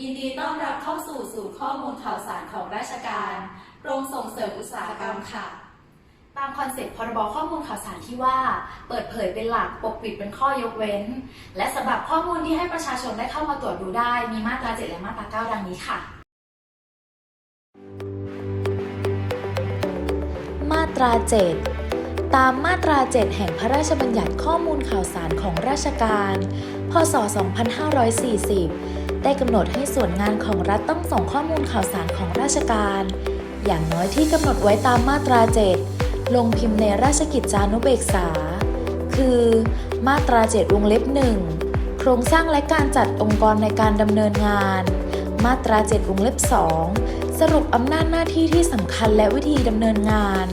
ยินดีต้อนรับเข้าสู่ศูนย์ข้อมูลข่าวสารของราชการ กรมส่งเสริมอุตสาหกรรมค่ะ ตามคอนเซ็ปต์พรบข้อมูลข่าวสารที่ว่า เปิดเผยเป็นหลักปกปิดเป็นข้อยกเว้น และสำหรับข้อมูลที่ให้ประชาชนได้เข้ามาตรวจดูได้ มีมาตรา 7 และมาตรา 9 ดังนี้ค่ะ มาตรา 7ตามมาตรา 7 แห่งพระราชบัญญัติข้อมูลข่าวสารของราชการ พศ 2540 ได้กำหนดให้ส่วนงานของรัฐต้องส่งข้อมูลข่าวสารของราชการ อย่างน้อยที่กำหนดไว้ตามมาตรา 7 ลงพิมพ์ในราชกิจจานุเบกษา คือ มาตรา 7 วงเล็บ 1 โครงสร้างและการจัดองค์กรในการดำเนินงาน มาตรา 7 วงเล็บ 2 สรุปอำนาจหน้าที่ที่สำคัญและวิธีดำเนินงาน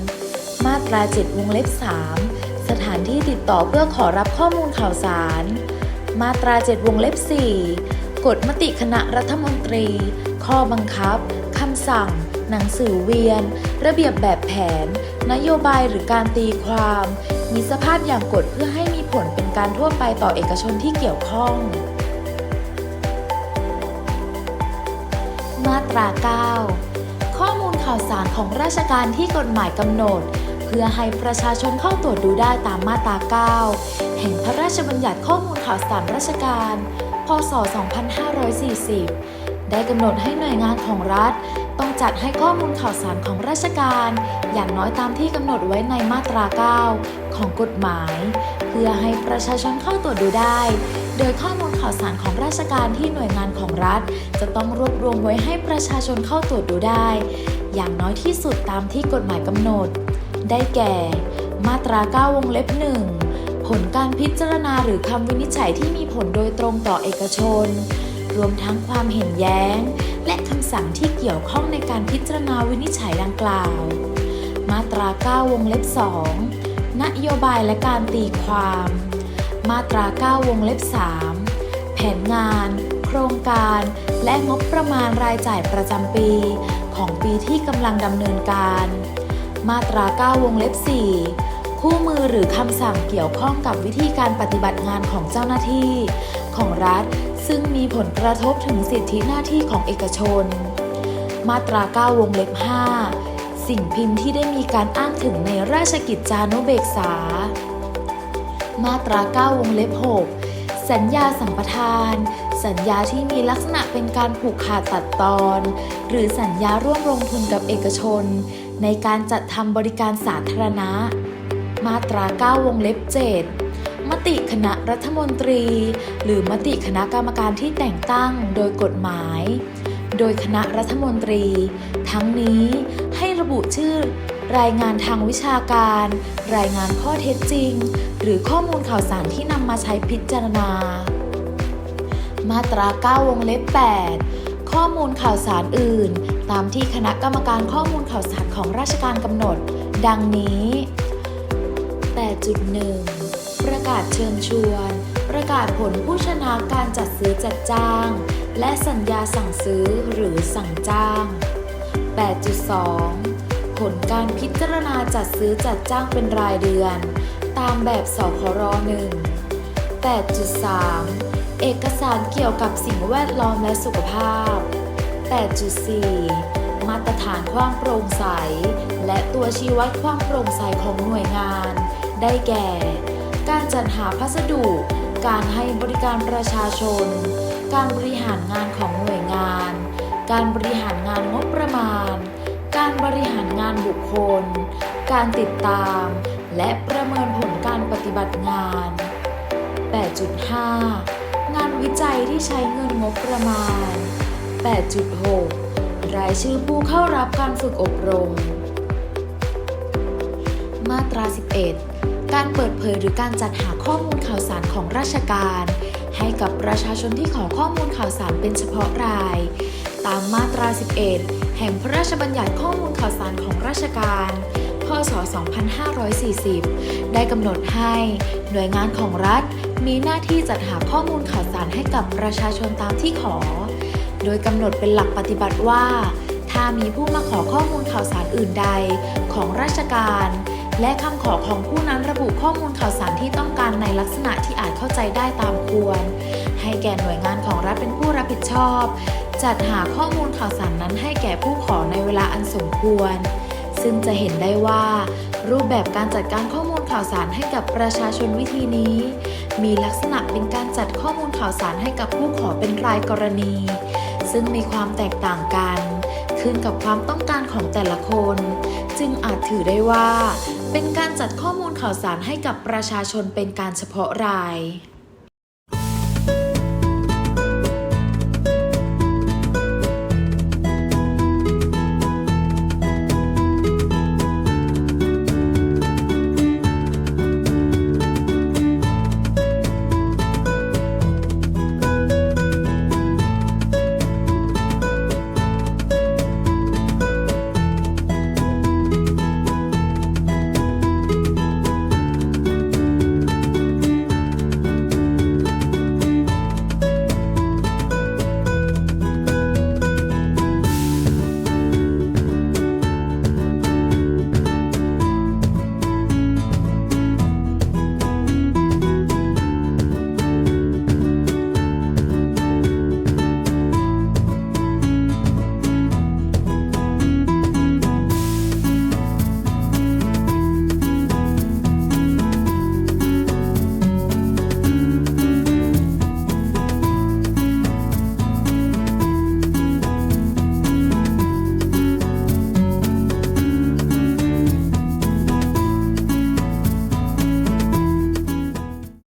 มาตรา 7 วงเล็บ 3 สถานที่ติดต่อเพื่อขอรับข้อมูลข่าวสาร มาตรา 7 วงเล็บ 4 กฎมติคณะรัฐมนตรี ข้อบังคับ คำสั่ง หนังสือเวียน ระเบียบแบบแผน นโยบายหรือการตีความ มีสภาพอย่างกฎเพื่อให้มีผลเป็นการทั่วไปต่อเอกชนที่เกี่ยวข้อง มาตรา 9 ข้อมูลข่าวสารของราชการที่กฎหมายกำหนด เพื่อให้ประชาชนเข้าตรวจดูได้ตามมาตรา 9 แห่งพระราชบัญญัติข้อมูลข่าวสารราชการ ศ 2540 ได้กำหนดให้หน่วยงานของรัฐ ต้องจัดให้ข้อมูลข่าวสารของราชการ อย่างน้อยตามที่กำหนดไว้ในมาตรา 9 ของกฎหมาย เพื่อให้ประชาชนเข้าตรวจดูได้ โดยข้อมูลข่าวสารของราชการที่หน่วยงานของรัฐ จะต้องรวบรวมไว้ให้ประชาชนเข้าตรวจดูได้ อย่างน้อยที่สุดตามที่กฎหมายกำหนด ได้แก่ มาตรา 9 วงเล็บ 1 ผลการพิจารณาหรือคำวินิจฉัยที่มีผลโดยตรงต่อเอกชน รวมทั้งความเห็นแย้ง และคำสั่งที่เกี่ยวข้องในการพิจารณาวินิจฉัยดังกล่าว มาตรา 9 วงเล็บ 2 นโยบายและการตีความ มาตรา 9 วงเล็บ 3 แผนงาน โครงการ และงบประมาณรายจ่ายประจำปี ของปีที่กำลังดำเนินการ มาตรา 9 วงเล็บ 4 คู่มือหรือคำสั่งเกี่ยวข้องกับวิธีการปฏิบัติงานของเจ้าหน้าที่ ของรัฐ ซึ่งมีผลกระทบถึงสิทธิหน้าที่ของเอกชน มาตรา 9 วงเล็บ 5 สิ่งพิมพ์ที่ได้มีการอ้างถึงในราชกิจจานุเบกษา มาตรา 9 วงเล็บ 6 สัญญาสัมปทาน สัญญาที่มีลักษณะเป็นการผูกขาดตัดตอน หรือสัญญาร่วมลงทุนกับเอกชน ในการจัดทำบริการสาธารณะ มาตรา 9 วงเล็บ 7 มติคณะรัฐมนตรี หรือมติคณะกรรมการที่แต่งตั้งโดยกฎหมาย โดยคณะรัฐมนตรี ทั้งนี้ให้ระบุชื่อ รายงานทางวิชาการ รายงานข้อเท็จจริง หรือข้อมูลข่าวสารที่นำมาใช้พิจารณา มาตรา 9 วงเล็บ 8ข้อมูลข่าวสารอื่น ตามที่คณะกรรมการข้อมูลข่าวสารของราชการกำหนด ดังนี้ 8.1 ประกาศเชิญชวน ประกาศผลผู้ชนะการจัดซื้อจัดจ้าง และสัญญาสั่งซื้อหรือสั่งจ้าง 8.2 ผลการพิจารณาจัดซื้อจัดจ้างเป็นรายเดือน ตามแบบสคร1 8.3 เอกสารเกี่ยวกับสิ่งแวดล้อมและสุขภาพ 8.4มาตรฐานความโปร่งใส และตัวชี้วัดความโปร่งใสของหน่วยงาน ได้แก่ การจัดหาพัสดุ การให้บริการประชาชน การบริหารงานของหน่วยงาน การบริหารงานงบประมาณ การบริหารงานบุคคล การติดตาม และประเมินผลการปฏิบัติงาน 8.5 งานวิจัยที่ใช้เงินงบประมาณ 8.6 รายชื่อผู้เข้ารับการฝึกอบรม มาตรา 11 การเปิดเผยหรือการจัดหาข้อมูลข่าวสารของราชการ ให้กับประชาชนที่ขอข้อมูลข่าวสารเป็นเฉพาะราย ตามมาตรา 11 แห่งพระราชบัญญัติข้อมูลข่าวสารของราชการพศ 2540 ได้กำหนดให้หน่วยงานของรัฐ มีหน้าที่จัดหาข้อมูลข่าวสารให้กับประชาชนตามที่ขอ โดยกำหนดเป็นหลักปฏิบัติว่า ถ้ามีผู้มาขอข้อมูลข่าวสารอื่นใดของราชการ และคำขอของผู้นั้นระบุข้อมูลข่าวสารที่ต้องการในลักษณะที่อาจเข้าใจได้ตามควร ให้แก่หน่วยงานของรัฐเป็นผู้รับผิดชอบ จัดหาข้อมูลข่าวสารนั้นให้แก่ผู้ขอในเวลาอันสมควร ซึ่งจะเห็นได้ว่า รูปแบบการจัดการข้อมูลข่าวสารให้กับประชาชนวิธีนี้ มีลักษณะเป็นการจัดข้อมูลข่าวสารให้กับผู้ขอเป็นรายกรณี ซึ่งมีความแตกต่างกัน ขึ้นกับความต้องการของแต่ละคน จึงอาจถือได้ว่า เป็นการจัดข้อมูลข่าวสารให้กับประชาชนเป็นการเฉพาะราย